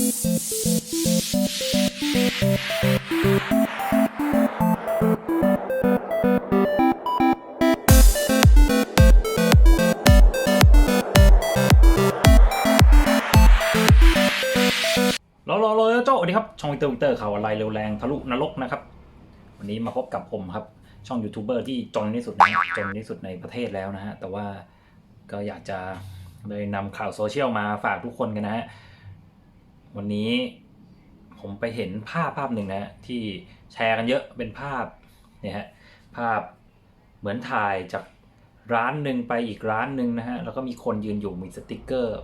รอรอรอโจ้สวัสดีครับ ช่องวิเตอร์วิเตอร์ข่าวออนไลน์เร็วแรงทะลุนรกนะครับ วันนี้มาพบกับผมครับ ช่องยูทูบเบอร์ที่จนที่สุดนะจนที่สุดในประเทศแล้วนะฮะ แต่ว่าก็อยากจะเลยนำข่าวโซเชียลมาฝากทุกคนกันนะฮะ วันนี้ผมไปเห็นภาพภาพหนึ่งนะที่แชร์กันเยอะเป็นภาพเนี่ยฮะภาพเหมือนถ่ายจากร้านหนึ่งไปอีกร้านหนึ่งนะฮะแล้วก็มีคนยืนอยู่มีสติกเกอร์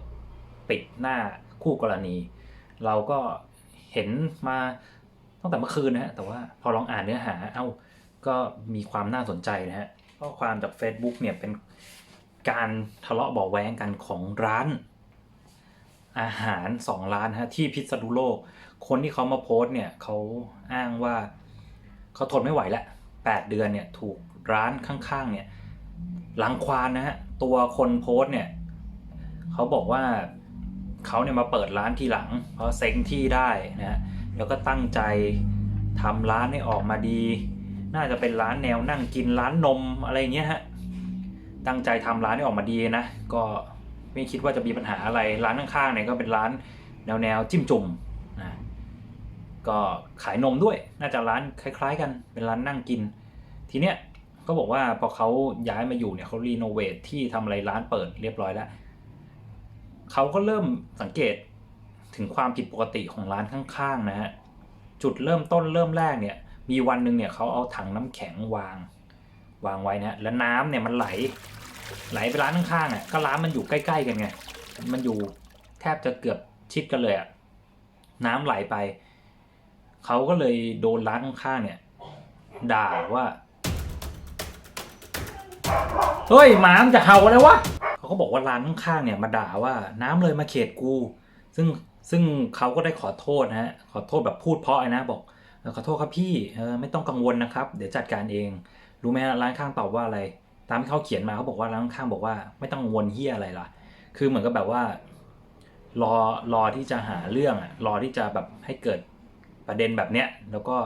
ปิดหน้าคู่กรณี เราก็เห็นมาตั้งแต่เมื่อคืนนะฮะแต่ว่าพอลองอ่านเนื้อหาเอ้าก็มีความน่าสนใจนะฮะข้อความจาก Facebook เนี่ยเป็นการทะเลาะเบาะแว้งกันของร้าน อาหารสองร้านฮะที่พิษณุโลก คนที่เขามาโพสต์เนี่ยเขาอ้างว่าเขาทนไม่ไหวแล้วแปดเดือนเนี่ยถูกร้านข้างๆเนี่ยลังควานนะฮะตัวคนโพสต์เนี่ยเขาบอกว่าเขาเนี่ยมาเปิดร้านทีหลัง เพราะเซ็งที่ได้นะฮะแล้วก็ตั้งใจทำร้านให้ออกมาดี น่าจะเป็นร้านแนวนั่งกินร้านนมอะไรเงี้ยฮะตั้งใจทำร้านให้ออกมาดีนะก็ ไม่คิดว่าจะมีปัญหาอะไรร้านข้างๆเนี่ยก็เป็นร้านแนวแนวจิ้มจุ่มนะก็ขายนมด้วยน่าจะร้านคล้าย ๆ กันเป็นร้านนั่งกิน ทีเนี้ยก็บอกว่าพอเขาย้ายมาอยู่เนี่ยเขารีโนเวทที่ทำอะไรร้านเปิดเรียบร้อยแล้วเขาก็เริ่มสังเกตถึงความผิดปกติของร้านข้างๆนะฮะจุดเริ่มต้นเริ่มแรกเนี่ยมีวันหนึ่งเนี่ยเขาเอาถังน้ำแข็งวาง วางไว้นะแล้วน้ำเนี่ยมันไหล ไหลไปร้านข้างๆอะก็ร้านมันอยู่ใกล้ๆกันไงมันอยู่แทบจะเกือบชิดกันเลยอะน้ำไหลไปเขาก็เลยโดนร้านข้างๆเนี่ยด่าว่าเฮ้ยหมามันจะเห่าอะไรวะเขาก็บอกว่าร้านข้างๆเนี่ยมาด่าว่าน้ำเลยมาเขตกู ซึ่งซึ่งเขาก็ได้ขอโทษนะฮะขอโทษแบบพูดเพราะนะบอกขอโทษครับพี่ไม่ต้องกังวลนะครับ เดี๋ยวจัดการเอง รู้ไหมร้านข้างตอบว่าอะไร ตามที่เขาเขียนมาเขาบอกว่าร้านข้างบอกว่าไม่ต้องวลเฮียอะไรล่ะ คือเหมือนกับแบบว่า รอรอที่จะหาเรื่องอะรอที่จะแบบให้เกิดประเด็นแบบเนี้ยแล้วก็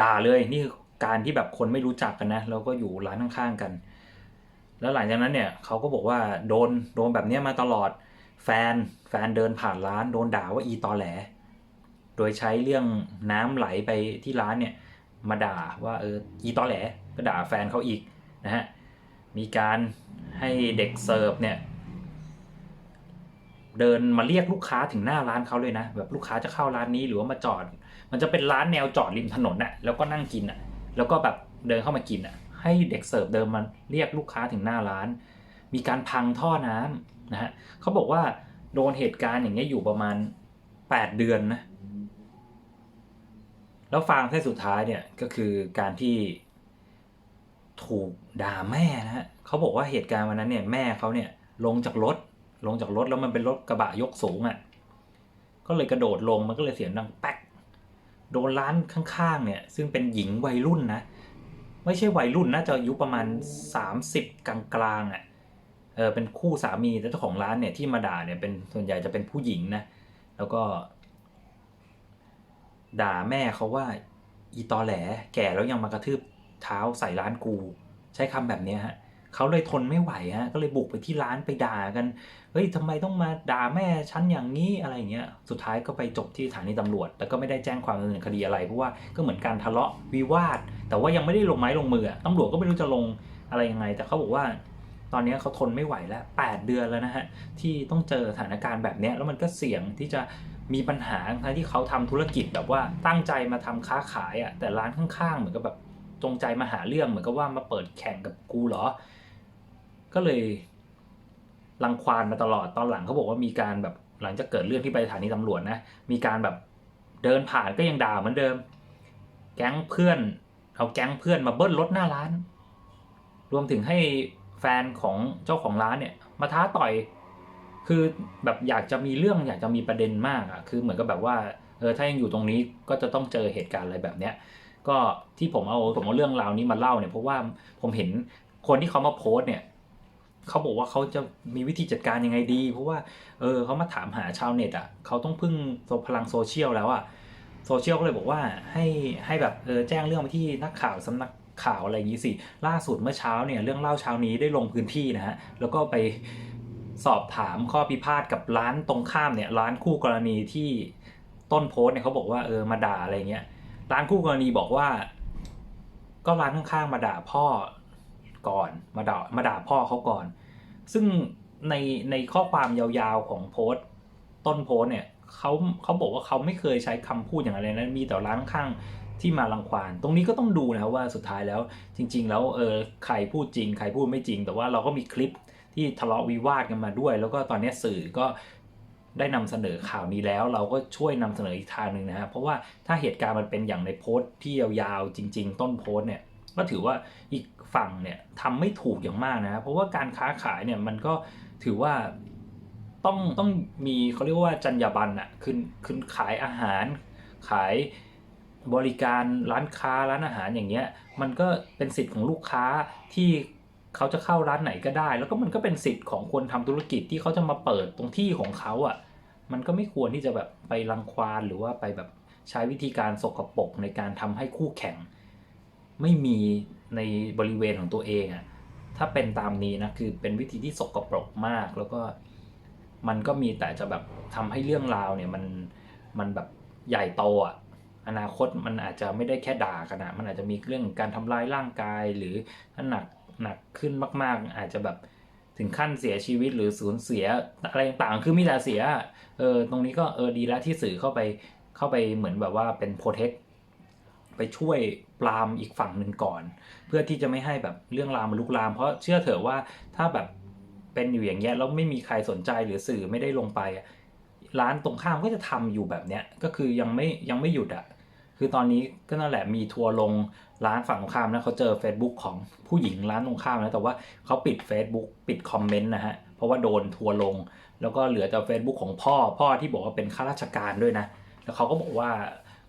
ด่าเลยนี่คือการที่แบบคนไม่รู้จักกันนะแล้วก็อยู่ร้านข้างๆกัน แล้วหลังจากนั้นเนี่ยเขาก็บอกว่าโดนโดนแบบเนี้ยมาตลอดแฟนแฟนเดินผ่านร้านโดนด่าว่าอีตอแหล โดยใช้เรื่องน้ำไหลไปที่ร้านเนี่ยมาด่าว่าเอออีตอแหลก็ด่าแฟนเขาอีกนะฮะ มีการให้เด็กเสิร์ฟเนี่ย เดินมาเรียกลูกค้าถึงหน้าร้านเขาเลยนะ แบบลูกค้าจะเข้าร้านนี้หรือว่ามาจอด มันจะเป็นร้านแนวจอดริมถนนน่ะแล้วก็นั่งกินน่ะ แล้วก็แบบเดินเข้ามากินน่ะ ให้เด็กเสิร์ฟเดินมาเรียกลูกค้าถึงหน้าร้าน มีการพังท่อน้ำนะฮะเขาบอกว่าโดนเหตุการณ์อย่างเงี้ยอยู่ประมาณ 8 เดือนนะแล้วฟางเส้นสุดท้ายเนี่ยก็คือการที่ ถูกด่าแม่นะฮะเขาบอกว่าเหตุการณ์วันนั้นเนี่ยแม่เขาเนี่ยลงจากรถ ลงจากรถแล้วมันเป็นรถกระบะยกสูงอะ่ะก็เลยกระโดดลงมันก็เลยเสียงดังแป๊กโดนร้านข้างๆเนี่ยซึ่งเป็นหญิงวัยรุ่นนะไม่ใช่วัยรุ่นน่าจะอายุประมาณ 30 กลางๆอะ่ะเออเป็นคู่สามีและเจ้าของร้านเนี่ยที่มาด่าเนี่ยเป็นส่วนใหญ่จะเป็นผู้หญิงนะแล้วก็ ด่าแม่เขาว่า อีตอแหลแก่แล้วยังมากระทืบ เท้าใส่ร้านกู ใช้คำแบบเนี้ยฮะเขาเลยทนไม่ไหวฮะก็เลยบุกไปที่ร้านไปด่ากันเฮ้ยทำไมต้องมาด่าแม่ฉันอย่างนี้อะไรเงี้ยสุดท้ายก็ไปจบที่สถานีตำรวจ แต่ก็ไม่ได้แจ้งความดำเนินคดีอะไรเพราะว่าก็เหมือนการทะเลาะวิวาท แต่ว่ายังไม่ได้ลงไม้ลงมืออะตำรวจก็ไม่รู้จะลงอะไรยังไง แต่เขาบอกว่าตอนนี้เขาทนไม่ไหวแล้ว 8 เดือนแล้วนะฮะ ที่ต้องเจอสถานการณ์แบบนี้แล้วมันก็เสี่ยงที่จะมีปัญหาทั้งที่เขาทำธุรกิจแบบว่าตั้งใจมาทำค้าขายอะ่ะแต่ร้านข้างๆ เหมือนกับแบบ จงใจมาหาเรื่องเหมือนกับว่ามาเปิดแข่งกับกูเหรอ ก็เลยรังควานมาตลอดตอนหลังเขาบอกว่ามีการแบบหลังจากเกิดเรื่องที่ไปสถานีตำรวจนะมีการแบบเดินผ่านก็ยังด่าเหมือนเดิม แก๊งเพื่อนเอาแก๊งเพื่อนมาเบิ้ลรถหน้าร้าน รวมถึงให้แฟนของเจ้าของร้านเนี่ยมาท้าต่อย คือแบบอยากจะมีเรื่องอยากจะมีประเด็นมากอะคือเหมือนกับแบบว่าเออถ้ายังอยู่ตรงนี้ก็จะต้องเจอเหตุการณ์อะไรแบบเนี้ย ก็ที่ผมเอาผมเอาเรื่องราวนี้มาเล่าเนี่ยเพราะว่าผมเห็นคนที่เขามาโพสต์เนี่ยเขาบอกว่าเขาจะมีวิธีจัดการยังไงดี เพราะว่าเออเขามาถามหาชาวเน็ตอะเขาต้องพึ่งพลังโซเชียลแล้วอะโซเชียลก็เลยบอกว่าให้ให้แบบเออแจ้งเรื่องไปที่นักข่าวสำนักข่าวอะไรอย่างนี้สิ ล่าสุดเมื่อเช้าเนี่ยเรื่องเล่าเช้านี้ได้ลงพื้นที่นะฮะ แล้วก็ไปสอบถามข้อพิพาทกับร้านตรงข้ามเนี่ยร้านคู่กรณีที่ต้นโพสเนี่ยเขาบอกว่าเออมาด่าอะไรเงี้ย ร้านคู่กรณีบอกว่า ก็ร้านข้างๆมาด่าพ่อก่อนมาด่ามาด่าพ่อเขาก่อน ซึ่งในในข้อความยาวๆของโพสต์ต้นโพสต์เนี่ยเขาเขาบอกว่าเขาไม่เคยใช้คำพูดอย่างไรนะมีแต่ร้านข้างที่มารังควานตรงนี้ก็ต้องดูนะว่าสุดท้ายแล้วจริง ๆ แล้วเออใครพูดจริง ใครพูดไม่จริง แต่ว่าเราก็มีคลิปที่ทะเลาะวิวาทกันมาด้วย แล้วก็ตอนนี้สื่อก็ ได้นำเสนอข่าวนี้แล้ว เราก็ช่วยนำเสนออีกทางหนึ่งนะฮะเพราะว่าถ้าเหตุการณ์มันเป็นอย่างในโพสต์ที่ยาวๆจริง ๆ ต้นโพสต์เนี่ยก็ถือว่าอีกฝั่งเนี่ยทำไม่ถูกอย่างมากนะเพราะว่าการค้าขายเนี่ยมันก็ถือว่าต้องต้องมีเขาเรียกว่าจรรยาบรรณอะคือคือขายอาหารขายบริการร้านค้าร้านอาหารอย่างเงี้ยมันก็เป็นสิทธิ์ของลูกค้าที่เขาจะเข้าร้านไหนก็ได้ แล้วก็มันก็เป็นสิทธิ์ของคนทำธุรกิจที่เขาจะมาเปิดตรงที่ของเขาอะ่ะ มันก็ไม่ควรที่จะแบบไปรังควานหรือว่าไปแบบใช้วิธีการสกปรกในการทำให้คู่แข่ง ไม่มีในบริเวณของตัวเองอะ่ะถ้าเป็นตามนี้นะคือเป็นวิธีที่สกปรกมาก แล้วก็มันก็มีแต่จะแบบทำให้เรื่องราวเนี่ยมันมันแบบใหญ่โตอะอนาคตมันอาจจะไม่ได้แค่ด่ากันนะมันอาจจะมีเรื่องการทำร้ายร่างกายหรือถ้าหนักหนักขึ้นมาก ๆ อาจจะแบบ ถึงขั้นเสียชีวิตหรือสูญเสียอะไรต่างๆคือมีแต่เสียเออตรงนี้ก็เออดีแล้วที่สื่อเข้าไปเข้าไปเหมือนแบบว่าเป็นโปรเทคไปช่วยปรามอีกฝั่งหนึ่งก่อน เพื่อที่จะไม่ให้แบบเรื่องราวมันลุกลาม เพราะเชื่อเถอะว่าถ้าแบบเป็นอยู่อย่างเงี้ยแล้วไม่มีใครสนใจหรือสื่อไม่ได้ลงไป ร้านตรงข้ามก็จะทำอยู่แบบเนี้ยก็คือยังไม่ยังไม่หยุดอะ่ะ คือตอนนี้ก็นั่นแหละมีทัวร์ลงร้านฝั่งตรงข้ามนะเขาเจอ Facebook ของผู้หญิงร้านตรงข้ามนะแต่ว่าเขาปิด Facebook ปิดคอมเมนต์นะฮะเพราะว่าโดนทัวร์ลง แล้วก็เหลือแต่ Facebook ของพ่อพ่อที่บอกว่าเป็นข้าราชการด้วยนะ แล้วเขาก็บอกว่า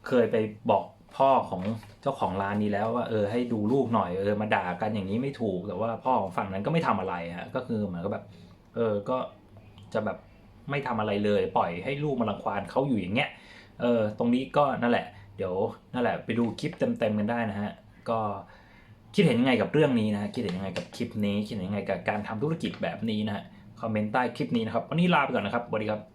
เคยไปบอกพ่อของเจ้าของร้านนี้แล้วว่าเออให้ดูลูกหน่อยเออมาด่ากันอย่างนี้ไม่ถูกแต่ว่าพ่อของฝั่งนั้นก็ไม่ทำอะไรฮะก็คือเหมือนกับแบบเออก็จะแบบไม่ทำอะไรเลย ปล่อยให้ลูกมารังควานเขาอยู่อย่างเงี้ยเออตรงนี้ก็นั่นแหละ เดี๋ยวนั่นแหละไปดูคลิปเต็มๆกันได้นะฮะ ก็คิดเห็นยังไงกับเรื่องนี้นะฮะคิดเห็นยังไงกับคลิปนี้ คิดเห็นยังไงกับการทำธุรกิจแบบนี้นะฮะ คอมเมนต์ใต้คลิปนี้นะครับ วันนี้ลาไปก่อนนะครับสวัสดีครับ